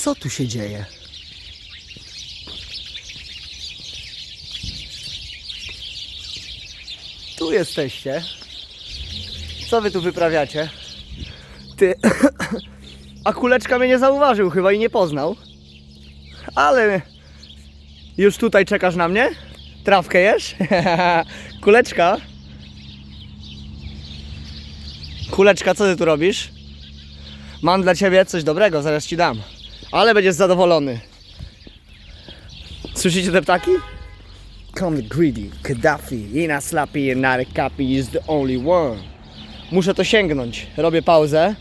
Co tu się dzieje? Tu jesteście. Co wy tu wyprawiacie? Ty. A kuleczka mnie nie zauważył chyba i nie poznał. Ale już tutaj czekasz na mnie? Trawkę jesz? Kuleczka? Kuleczka, co ty tu robisz? Mam dla ciebie coś dobrego, zaraz ci dam. Ale będziesz zadowolony. Słyszycie te ptaki? Come greedy, Gaddafi, Ina Slappy a copy is the only one. Muszę to sięgnąć. Robię pauzę.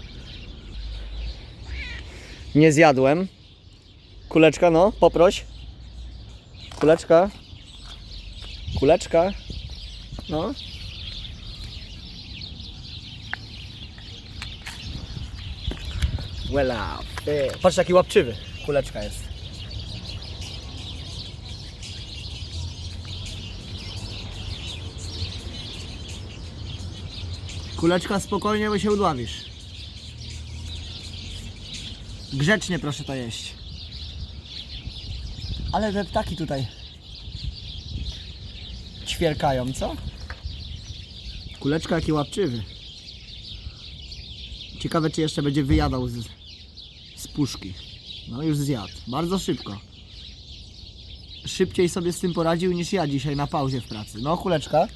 Nie zjadłem. Kuleczka, no, poproś. Kuleczka. Kuleczka. No. Wella. Patrz jaki łapczywy. Kuleczka jest. Kuleczka spokojnie, bo się udławisz. Grzecznie proszę to jeść. Ale te ptaki tutaj ćwierkają, co? Kuleczka jaki łapczywy. Ciekawe czy jeszcze będzie wyjadał z, z puszki. No już zjadł. Bardzo szybko. Szybciej sobie z tym poradził niż ja dzisiaj na pauzie w pracy. No kuleczka.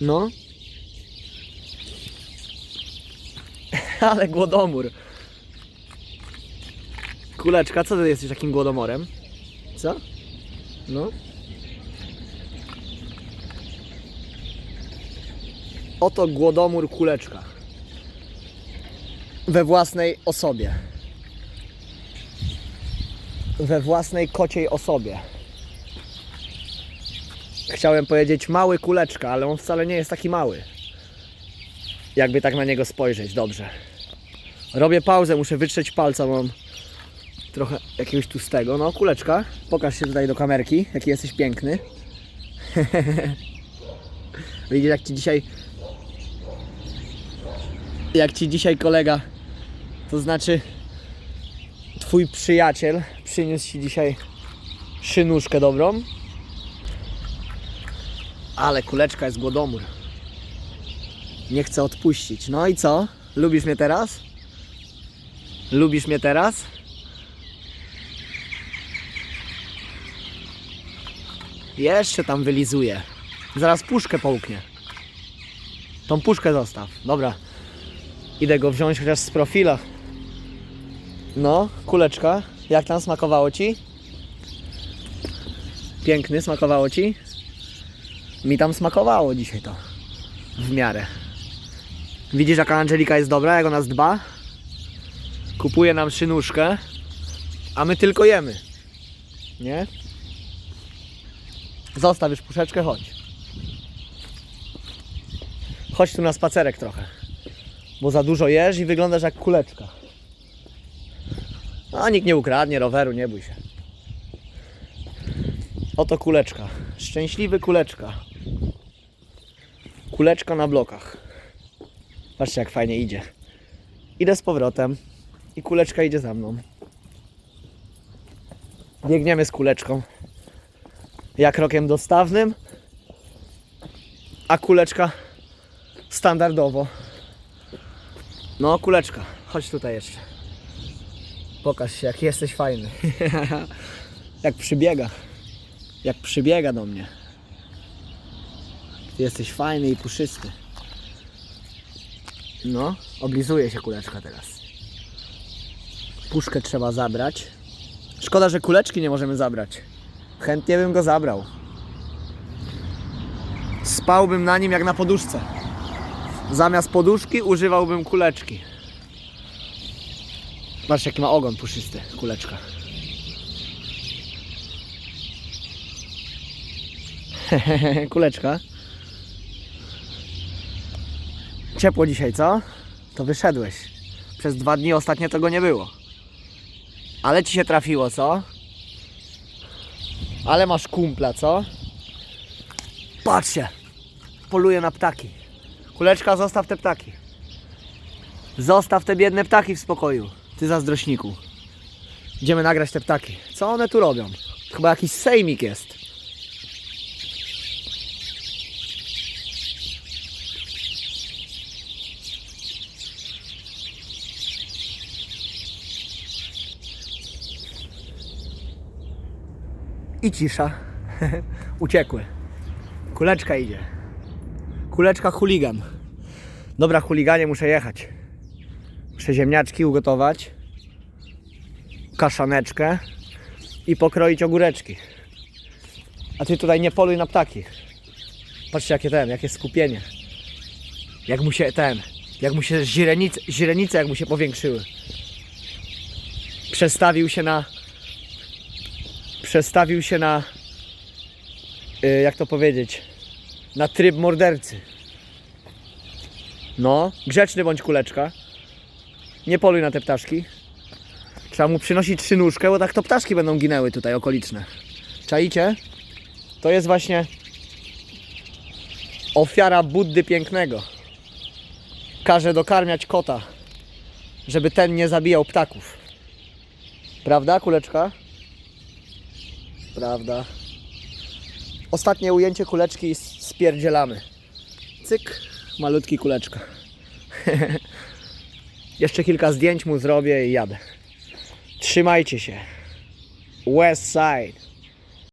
No. Ale głodomór. Kuleczka, co ty jesteś takim głodomorem? Co? No. Oto głodomór kuleczka. We własnej osobie. We własnej kociej osobie. Chciałem powiedzieć mały kuleczka, ale on wcale nie jest taki mały. Jakby tak na niego spojrzeć, dobrze. Robię pauzę, muszę wytrzeć palca, mam trochę jakiegoś tłustego. No, kuleczka, pokaż się tutaj do kamerki, jaki jesteś piękny. Widzisz, jak ci dzisiaj. Jak ci dzisiaj kolega, to znaczy twój przyjaciel, przyniósł ci dzisiaj szynuszkę dobrą. Ale kuleczka jest głodomór. Nie chcę odpuścić. No i co? Lubisz mnie teraz? Lubisz mnie teraz? Jeszcze tam wylizuje. Zaraz puszkę połknie. Tą puszkę zostaw. Dobra. Idę go wziąć chociaż z profila. No, kuleczka. Jak tam smakowało ci? Piękny, smakowało ci? Mi tam smakowało dzisiaj to. W miarę. Widzisz jaka Angelika jest dobra, jak o nas dba? Kupuje nam szynuszkę, a my tylko jemy. Nie? Zostaw już puszeczkę, chodź. Chodź tu na spacerek trochę. Bo za dużo jesz i wyglądasz jak kuleczka. A nikt nie ukradnie roweru, nie bój się. Oto kuleczka. Szczęśliwy kuleczka. Kuleczka na blokach. Patrzcie jak fajnie idzie. Idę z powrotem i kuleczka idzie za mną. Biegniemy z kuleczką. Ja krokiem dostawnym, a kuleczka standardowo. No, kuleczka, chodź tutaj jeszcze. Pokaż się, jak jesteś fajny. jak przybiega. Jak przybiega do mnie. Ty jesteś fajny i puszysty. No, oblizuje się kuleczka teraz. Puszkę trzeba zabrać. Szkoda, że kuleczki nie możemy zabrać. Chętnie bym go zabrał. Spałbym na nim jak na poduszce. Zamiast poduszki używałbym kuleczki. Patrz jaki ma ogon puszysty, kuleczka. kuleczka. Ciepło dzisiaj, co? To wyszedłeś. Przez dwa dni ostatnio tego nie było. Ale ci się trafiło, co? Ale masz kumpla, co? Patrzcie! Poluje na ptaki. Kuleczka, zostaw te ptaki. Zostaw te biedne ptaki w spokoju. Ty zazdrośniku. Idziemy nagrać te ptaki. Co one tu robią? Chyba jakiś sejmik jest. I cisza. Uciekły. Kuleczka idzie. Kuleczka chuligan. Dobra, chuliganie, muszę jechać. Muszę ziemniaczki ugotować. Kaszaneczkę. I pokroić ogóreczki. A ty tutaj nie poluj na ptaki. Patrzcie jakie ten, jakie skupienie. Jak mu się ten, jak mu się źrenice, źrenice jak mu się powiększyły. Przestawił się na przestawił się na y, jak to powiedzieć na tryb mordercy. No, grzeczny bądź kuleczka. Nie poluj na te ptaszki. Trzeba mu przynosić trzy nóżkę, bo tak to ptaszki będą ginęły tutaj okoliczne. Czaicie? To jest właśnie ofiara Buddy pięknego. Każe dokarmiać kota, żeby ten nie zabijał ptaków. Prawda, kuleczka? Prawda. Ostatnie ujęcie kuleczki spierdzielamy. Cyk, malutki kuleczka. Jeszcze kilka zdjęć mu zrobię i jadę. Trzymajcie się. West Side.